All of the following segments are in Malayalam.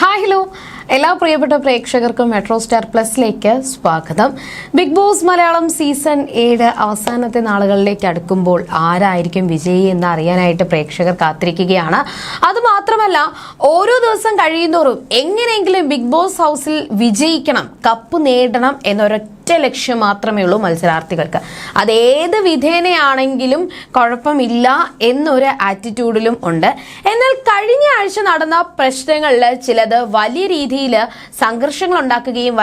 ഹായ് ഹലോ എല്ലാ പ്രിയപ്പെട്ട പ്രേക്ഷകർക്കും മെട്രോ സ്റ്റാർ പ്ലസിലേക്ക് സ്വാഗതം. ബിഗ് ബോസ് മലയാളം സീസൺ ഏഴ് അവസാനത്തെ നാളുകളിലേക്ക് അടുക്കുമ്പോൾ ആരായിരിക്കും വിജയി എന്ന് അറിയാനായിട്ട് പ്രേക്ഷകർ കാത്തിരിക്കുകയാണ്. അതുമാത്രമല്ല ഓരോ ദിവസം കഴിയുന്നോറും എങ്ങനെയെങ്കിലും ബിഗ് ബോസ് ഹൗസിൽ വിജയിക്കണം കപ്പ് നേടണം എന്നൊരൊറ്റ ലക്ഷ്യം മാത്രമേ ഉള്ളൂ മത്സരാർത്ഥികൾക്ക്. അതേത് വിധേനയാണെങ്കിലും കുഴപ്പമില്ല എന്നൊരു ആറ്റിറ്റ്യൂഡിലും ഉണ്ട്. എന്നാൽ കഴിഞ്ഞ ആഴ്ച നടന്ന പ്രശ്നങ്ങളിൽ ചിലത് വലിയ രീതിയിൽ സംഘർഷങ്ങൾ ഉണ്ടാക്കുകയും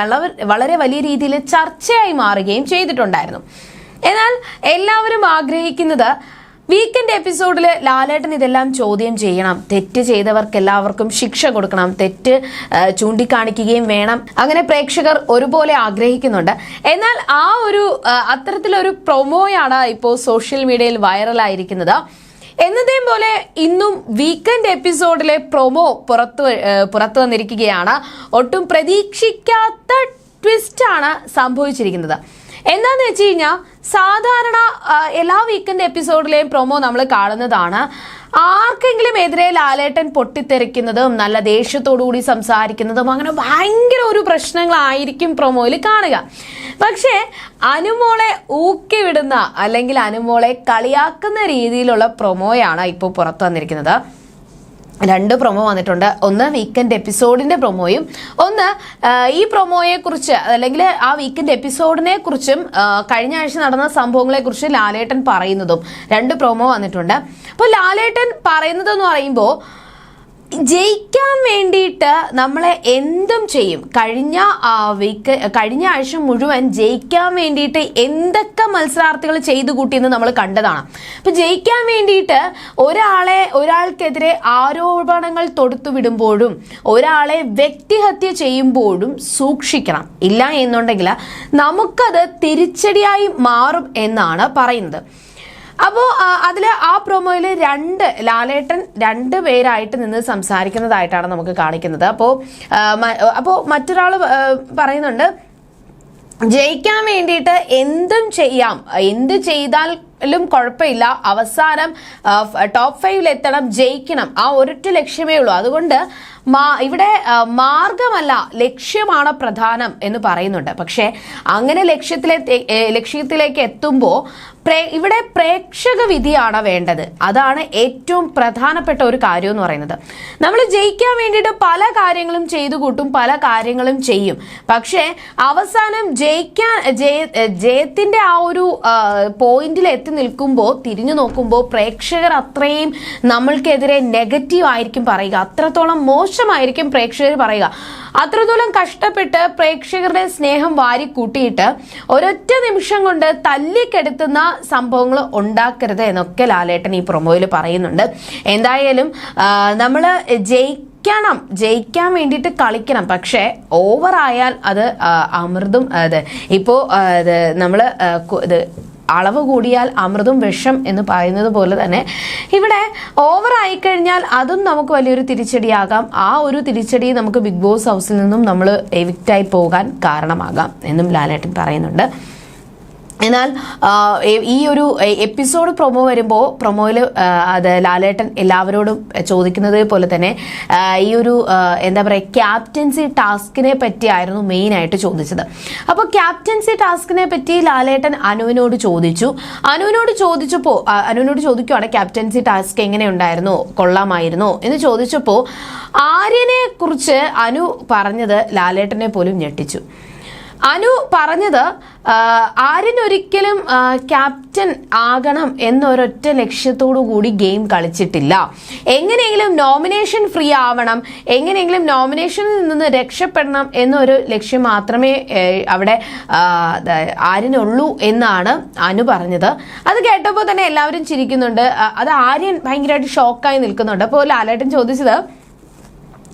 വളരെ വലിയ രീതിയിൽ ചർച്ചയായി മാറുകയും ചെയ്തിട്ടുണ്ടായിരുന്നു. എന്നാൽ എല്ലാവരും ആഗ്രഹിക്കുന്നത് വീക്കെൻഡ് എപ്പിസോഡിൽ ലാലേട്ടൻ ഇതെല്ലാം ചോദ്യം ചെയ്യണം. തെറ്റ് ചെയ്തവർക്ക് എല്ലാവർക്കും ശിക്ഷ കൊടുക്കണം. തെറ്റ് ചൂണ്ടിക്കാണിക്കുകയും വേണം. അങ്ങനെ പ്രേക്ഷകർ ഒരുപോലെ ആഗ്രഹിക്കുന്നുണ്ട്. എന്നാൽ ആ ഒരു അത്തരത്തിലൊരു പ്രൊമോയാണ് ഇപ്പോൾ സോഷ്യൽ മീഡിയയിൽ വൈറലായിരിക്കുന്നത്. എന്നതേം പോലെ ഇന്നും വീക്കെൻഡ് എപ്പിസോഡിലെ പ്രൊമോ പുറത്തു പുറത്തു വന്നിരിക്കുകയാണ്. ഒട്ടും പ്രതീക്ഷിക്കാത്ത ട്വിസ്റ്റാണ് സംഭവിച്ചിരിക്കുന്നത്. എന്താന്ന് വെച്ച് കഴിഞ്ഞാൽ സാധാരണ എല്ലാ വീക്കെൻഡ് എപ്പിസോഡിലെയും പ്രൊമോ നമ്മൾ കാണുന്നതാണ്. ആർക്കെങ്കിലും എതിരെ ലാലേട്ടൻ പൊട്ടിത്തെറിക്കുന്നതും നല്ല ദേഷ്യത്തോടു കൂടി സംസാരിക്കുന്നതും അങ്ങനെ ഭയങ്കര ഒരു പ്രശ്നങ്ങളായിരിക്കും പ്രൊമോയിൽ കാണുക. പക്ഷേ അനുമോളെ ഊക്കി വിടുന്ന അല്ലെങ്കിൽ അനുമോളെ കളിയാക്കുന്ന രീതിയിലുള്ള പ്രൊമോയാണ് ഇപ്പോൾ പുറത്തു വന്നിരിക്കുന്നത്. രണ്ട് പ്രൊമോ വന്നിട്ടുണ്ട്. ഒന്ന് വീക്കെൻഡ് എപ്പിസോഡിന്റെ പ്രൊമോയും ഒന്ന് ഈ പ്രൊമോയെ കുറിച്ച് അല്ലെങ്കിൽ ആ വീക്കെൻഡ് എപ്പിസോഡിനെ കുറിച്ചും കഴിഞ്ഞ ആഴ്ച നടന്ന സംഭവങ്ങളെ കുറിച്ച് ലാലേട്ടൻ പറയുന്നതും രണ്ട് പ്രൊമോ വന്നിട്ടുണ്ട്. അപ്പോൾ ലാലേട്ടൻ പറയുന്നതെന്ന് പറയുമ്പോൾ ജയിക്കാൻ വേണ്ടിയിട്ട് നമ്മളെ എന്തും ചെയ്യും. കഴിഞ്ഞ വീക്ക് കഴിഞ്ഞ ആഴ്ച മുഴുവൻ ജയിക്കാൻ വേണ്ടിയിട്ട് എന്തൊക്കെ മത്സരാർത്ഥികൾ ചെയ്തു കൂട്ടിയെന്ന് നമ്മൾ കണ്ടതാണ്. അപ്പൊ ജയിക്കാൻ വേണ്ടിയിട്ട് ഒരാളെ ഒരാൾക്കെതിരെ ആരോപണങ്ങൾ തൊടുത്തു വിടുമ്പോഴും ഒരാളെ വ്യക്തിഹത്യ ചെയ്യുമ്പോഴും സൂക്ഷിക്കണം. ഇല്ല എന്നുണ്ടെങ്കിൽ നമുക്കത് തിരിച്ചടിയായി മാറും എന്നാണ് പറയുന്നത്. അപ്പോൾ അതിൽ ആ പ്രൊമോയിൽ രണ്ട് ലാലേട്ടൻ രണ്ട് പേരായിട്ട് നിന്ന് സംസാരിക്കുന്നതായിട്ടാണ് നമുക്ക് കാണിക്കുന്നത്. അപ്പോ അപ്പോ മറ്റൊരാൾ പറയുന്നുണ്ട് ജയിക്കാൻ വേണ്ടിയിട്ട് എന്തും ചെയ്യാം. എന്ത് ചെയ്താലും കുഴപ്പമില്ല. അവസാനം ടോപ്പ് ഫൈവിൽ എത്തണം ജയിക്കണം. ആ ഒരൊറ്റ ലക്ഷ്യമേ ഉള്ളൂ. അതുകൊണ്ട് ഇവിടെ ആ, മാർഗമല്ല ലക്ഷ്യമാണ് പ്രധാനം എന്ന് പറയുന്നുണ്ട്. പക്ഷേ അങ്ങനെ ലക്ഷ്യത്തിലെ ലക്ഷ്യത്തിലേക്ക് എത്തുമ്പോൾ പ്രേ- ഇവിടെ പ്രേക്ഷക വിധിയാണ് വേണ്ടത്. അതാണ് ഏറ്റവും പ്രധാനപ്പെട്ട ഒരു കാര്യം എന്ന് പറയുന്നത്. നമ്മൾ ജയിക്കാൻ വേണ്ടിയിട്ട് പല കാര്യങ്ങളും ചെയ്തു കൂട്ടും പല കാര്യങ്ങളും ചെയ്യും. പക്ഷേ അവസാനം ജയിക്കാൻ ജയ ജയത്തിന്റെ ആ ഒരു പോയിന്റിൽ എത്തി നിൽക്കുമ്പോൾ തിരിഞ്ഞു നോക്കുമ്പോൾ പ്രേക്ഷകർ അത്രയും നമ്മൾക്കെതിരെ നെഗറ്റീവ് ആയിരിക്കും പറയുക. അത്രത്തോളം മോശമായിരിക്കും പ്രേക്ഷകർ പറയുക. അത്രത്തോളം കഷ്ടപ്പെട്ട് പ്രേക്ഷകരുടെ സ്നേഹം വാരി കൂട്ടിയിട്ട് ഒരൊറ്റ നിമിഷം കൊണ്ട് തല്ലിക്കെടുത്തുന്ന സംഭവങ്ങൾ ഉണ്ടാക്കരുത് എന്നൊക്കെ ലാലേട്ടൻ ഈ പ്രൊമോയിൽ പറയുന്നുണ്ട്. എന്തായാലും നമ്മൾ ജയി ജയിക്കണം ജയിക്കാൻ വേണ്ടിയിട്ട് കളിക്കണം. പക്ഷേ ഓവറായാൽ അത് അമൃതും അത് ഇപ്പോൾ നമ്മൾ അളവ് കൂടിയാൽ അമൃതും വിഷം എന്ന് പറയുന്നത് പോലെ തന്നെ ഇവിടെ ഓവർ ആയിക്കഴിഞ്ഞാൽ അതും നമുക്ക് വലിയൊരു തിരിച്ചടിയാകാം. ആ ഒരു തിരിച്ചടി നമുക്ക് ബിഗ് ബോസ് ഹൗസിൽ നിന്നും നമ്മൾ എവിക്റ്റായി പോകാൻ കാരണമാകാം എന്നും ലാലേട്ടൻ പറയുന്നുണ്ട്. എന്നാൽ ഈ ഒരു എപ്പിസോഡ് പ്രൊമോ വരുമ്പോൾ പ്രൊമോയിൽ അത് ലാലേട്ടൻ എല്ലാവരോടും ചോദിക്കുന്നത് പോലെ തന്നെ ഈ ഒരു എന്താ പറയുക ക്യാപ്റ്റൻസി ടാസ്കിനെ പറ്റിയായിരുന്നു മെയിനായിട്ട് ചോദിച്ചത്. അപ്പോൾ ക്യാപ്റ്റൻസി ടാസ്കിനെ പറ്റി ലാലേട്ടൻ അനുവിനോട് ചോദിച്ചു. അനുവിനോട് ചോദിച്ചപ്പോൾ അനുവിനോട് ചോദിക്കുവാണ് ക്യാപ്റ്റൻസി ടാസ്ക് എങ്ങനെ എങ്ങനെയുണ്ടായിരുന്നു കൊള്ളാമായിരുന്നോ എന്ന് ചോദിച്ചപ്പോൾ ആര്യനെ കുറിച്ച് അനു പറഞ്ഞത് ലാലേട്ടനെ പോലും ഞെട്ടിച്ചു. അനു പറഞ്ഞത് ആരിനൊരിക്കലും ക്യാപ്റ്റൻ ആകണം എന്നൊരൊറ്റ ലക്ഷ്യത്തോടു കൂടി ഗെയിം കളിച്ചിട്ടില്ല. എങ്ങനെയെങ്കിലും നോമിനേഷൻ ഫ്രീ ആവണം എങ്ങനെയെങ്കിലും നോമിനേഷനിൽ നിന്ന് രക്ഷപ്പെടണം എന്നൊരു ലക്ഷ്യം മാത്രമേ അവിടെ ആര്യനുള്ളൂ എന്നാണ് അനു പറഞ്ഞത്. അത് കേട്ടപ്പോൾ തന്നെ എല്ലാവരും ചിരിക്കുന്നുണ്ട്. അത് ആര്യൻ ഭയങ്കരമായിട്ട് ഷോക്കായി നിൽക്കുന്നുണ്ട്. അപ്പോൾ ലാലേട്ടൻ ചോദിച്ചത്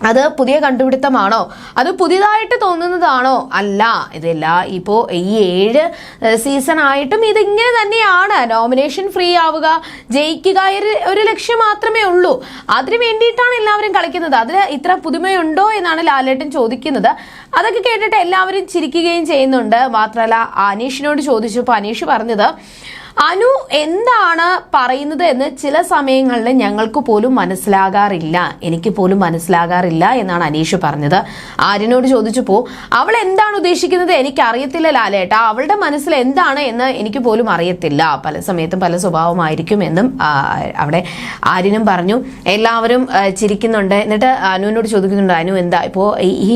അത് പുതിയ കണ്ടുപിടുത്തമാണോ? അത് പുതിയതായിട്ട് തോന്നുന്നതാണോ? അല്ല. ഇതല്ല. ഇപ്പോൾ ഈ ഏഴ് സീസൺ ആയിട്ടും ഇതിങ്ങനെ തന്നെയാണ്. നോമിനേഷൻ ഫ്രീ ആവുക ജയിക്കുക ഒരു- ലക്ഷ്യം മാത്രമേ ഉള്ളൂ. അതിന് വേണ്ടിയിട്ടാണ് എല്ലാവരും കളിക്കുന്നത്. അതിൽ ഇത്ര പുതുമയുണ്ടോ എന്നാണ് ലാലേട്ടൻ ചോദിക്കുന്നത്. അതൊക്കെ കേട്ടിട്ട് എല്ലാവരും ചിരിക്കുകയും ചെയ്യുന്നുണ്ട്. മാത്രമല്ല അനീഷിനോട് ചോദിച്ചപ്പോൾ അനീഷ് പറഞ്ഞത് അനു എന്താണ് പറയുന്നത് എന്ന് ചില സമയങ്ങളിൽ ഞങ്ങൾക്ക് പോലും മനസ്സിലാകാറില്ല. എനിക്ക് പോലും മനസ്സിലാകാറില്ല. എന്നാണ് അനീഷ് പറഞ്ഞത്. ആര്യനോട് ചോദിച്ചപ്പോൾ അവൾ എന്താണ് ഉദ്ദേശിക്കുന്നത്? എനിക്ക് അറിയത്തില്ല ലാലേട്ടാ. അവളുടെ മനസ്സിൽ എന്താണ് എന്ന് എനിക്ക് പോലും അറിയത്തില്ല. പല സമയത്തും പല സ്വഭാവമായിരിക്കും എന്നും അവിടെ ആര്യനും പറഞ്ഞു. എല്ലാവരും ചിരിക്കുന്നുണ്ട്. എന്നിട്ട് അനുവിനോട് ചോദിക്കുന്നുണ്ട് അനു എന്താ? ഇപ്പോൾ ഈ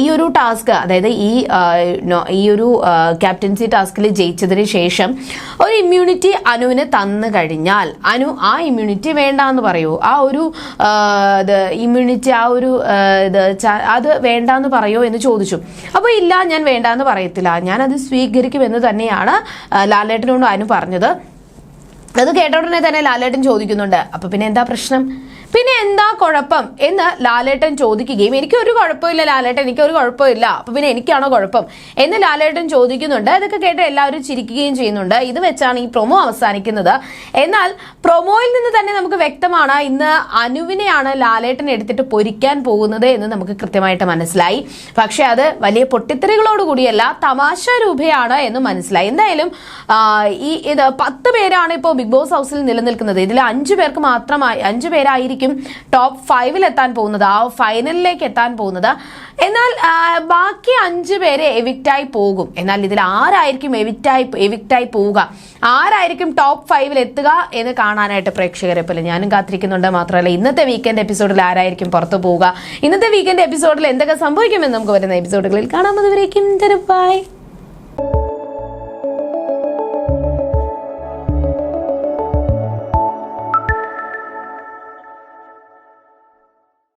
ഈ ഒരു ടാസ്ക് അതായത് ഈ ഈ ഒരു ക്യാപ്റ്റൻസി ടാസ്കിൽ ജയിച്ചതിന് ശേഷം ഒരു ഇമ്മ്യൂണിറ്റി അനുവിന് തന്നു കഴിഞ്ഞാൽ അനു ആ ഇമ്മ്യൂണിറ്റി വേണ്ട എന്ന് പറയൂ. ആ ഒരു ഇമ്മ്യൂണിറ്റി ആ ഒരു ഇത് അത് വേണ്ടാന്ന് പറയോ എന്ന് ചോദിച്ചു. അപ്പോൾ ഇല്ല ഞാൻ വേണ്ടാന്ന് പറയത്തില്ല. ഞാൻ അത് സ്വീകരിക്കുമെന്ന് തന്നെയാണ് ലാലേട്ടനോട് അനു പറഞ്ഞത്. അത് കേട്ട ഉടനെ തന്നെ ലാലേട്ടൻ ചോദിക്കുന്നുണ്ട്. അപ്പൊ പിന്നെ എന്താ പ്രശ്നം? പിന്നെ എന്താ കുഴപ്പം എന്ന് ലാലേട്ടൻ ചോദിക്കുകയും എനിക്ക് ഒരു കുഴപ്പമില്ല ലാലേട്ടൻ എനിക്ക് ഒരു കുഴപ്പമില്ല. അപ്പൊ പിന്നെ എനിക്കാണോ കുഴപ്പം? എന്ന് ലാലേട്ടൻ ചോദിക്കുന്നുണ്ട്. ഇതൊക്കെ കേട്ട് എല്ലാവരും ചിരിക്കുകയും ചെയ്യുന്നുണ്ട്. ഇത് വെച്ചാണ് ഈ പ്രൊമോ അവസാനിക്കുന്നത്. എന്നാൽ പ്രൊമോയിൽ നിന്ന് തന്നെ നമുക്ക് വ്യക്തമാണ് ഇന്ന് അനുവിനെയാണ് ലാലേട്ടൻ എടുത്തിട്ട് പൊരിക്കാൻ പോകുന്നത് എന്ന് നമുക്ക് കൃത്യമായിട്ട് മനസ്സിലായി. പക്ഷെ അത് വലിയ പൊട്ടിത്തെറികളോട് കൂടിയല്ല തമാശ രൂപയാണ് എന്ന് മനസ്സിലായി. എന്തായാലും ഈ ഇത് പത്ത് പേരാണ് ഇപ്പോൾ ബിഗ് ബോസ് ഹൗസിൽ നിലനിൽക്കുന്നത്. ഇതിൽ അഞ്ചു പേർക്ക് മാത്രമായി അഞ്ചു പേരായിരിക്കും ടോപ്പ് ഫൈവിൽ എത്താൻ പോകുന്നത് ആ ഫൈനലിലേക്ക് എത്താൻ പോകുന്നത്. എന്നാൽ ബാക്കി അഞ്ച് പേര് എവിക്റ്റായി പോകും. എന്നാൽ ഇതിൽ ആരായിരിക്കും എവിക്റ്റായി എവിക്റ്റായി പോവുക? ആരായിരിക്കും ടോപ്പ് ഫൈവിൽ എത്തുക എന്ന് കാണാനായിട്ട് പ്രേക്ഷകരെ പോലെ ഞാനും കാത്തിരിക്കുന്നുണ്ട്. മാത്രമല്ല ഇന്നത്തെ വീക്കെൻഡ് എപ്പിസോഡിൽ ആരായിരിക്കും പുറത്തു പോവുക? ഇന്നത്തെ വീക്കെൻഡ് എപ്പിസോഡിൽ എന്തൊക്കെ സംഭവിക്കുമെന്ന് നമുക്ക് വരുന്ന എപ്പിസോഡുകളിൽ കാണാം. അതുവരേക്കും ബൈ